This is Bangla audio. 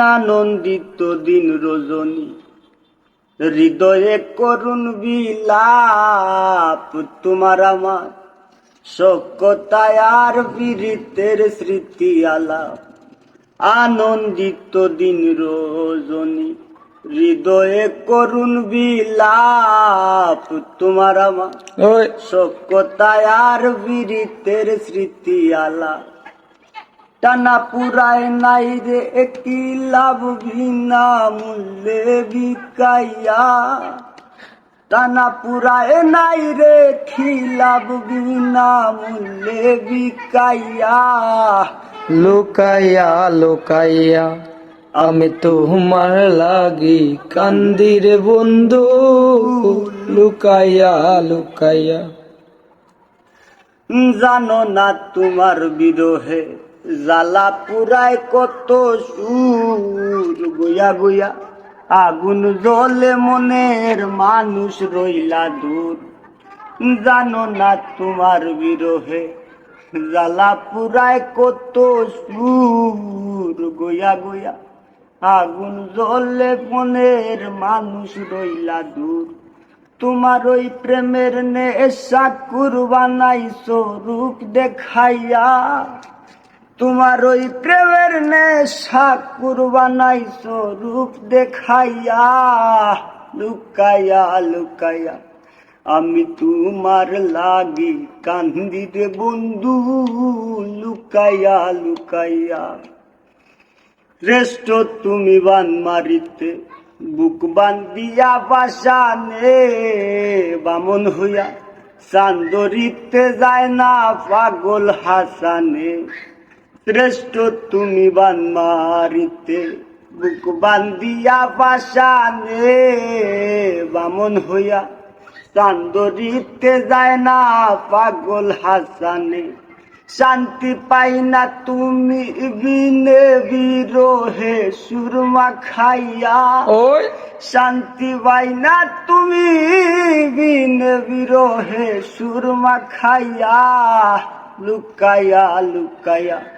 আনন্দিত দিন রজনী। হৃদয়ে করুণ বিলাপ তোমার আমার। সক্যতায় আর বীরিতের স্মৃতি আলাপ। আনন্দিত দিন রজনী। হৃদয়ে করুণ বিলাপ তোমার আমার। সক্যতায় আর বীরিতের স্মৃতি আলাপ। টানা পুরায় নাই রে একই লাভ বিনা মূল্যে বিকাইয়া। টানা পুরায় নাই রে কি লাভ বিনা মূল্যে বিকাইয়া। লুকাইয়া লুকাইয়া আমি তো তোমার লাগি কান্দির বন্ধু। লুকাইয়া লুকাইয়া। জানো না তোমার বিরহে জ্বালা পুরায় কত সুর গোয়া গোয়া। আগুন জ্বলে মনের মানুষ রইলা দূর। জানো না তোমার বিরহে জ্বালা পুরায় কত সুর গোয়া গোয়া। আগুন জ্বলে মনের মানুষ রইলা দূর। তোমার ওই প্রেমের নেশা কুরবানাই স্বরূপ দেখাইয়া তোমার ওই প্রেমের নেশা কুরবানাই স্বরূপ দেখাইয়া, লুকাইয়া লুকাইয়া। আমি তোমার লাগি কান্দি বন্ধু, লুকাইয়া লুকাইয়া। শ্রেষ্ঠ তুমি বান মারিতে, বুক বান্দিয়া বাসানে, বামন হইয়া চান্দরিতে যায় না পাগল হাসানে। শ্রেষ্ঠ তুমি বান মারিতে বুক বান্দিয়া বাসানে বামন হইয়া চান্দরিতে যায় না পাগল হাসানে। শান্তি পাই না তুমি বিনে বিরোহে সুরমা খাইয়া। ওই। শান্তি পাই না তুমি বিনে বিরোহে সুরমা খাইয়া লুকাইয়া লুকাইয়া।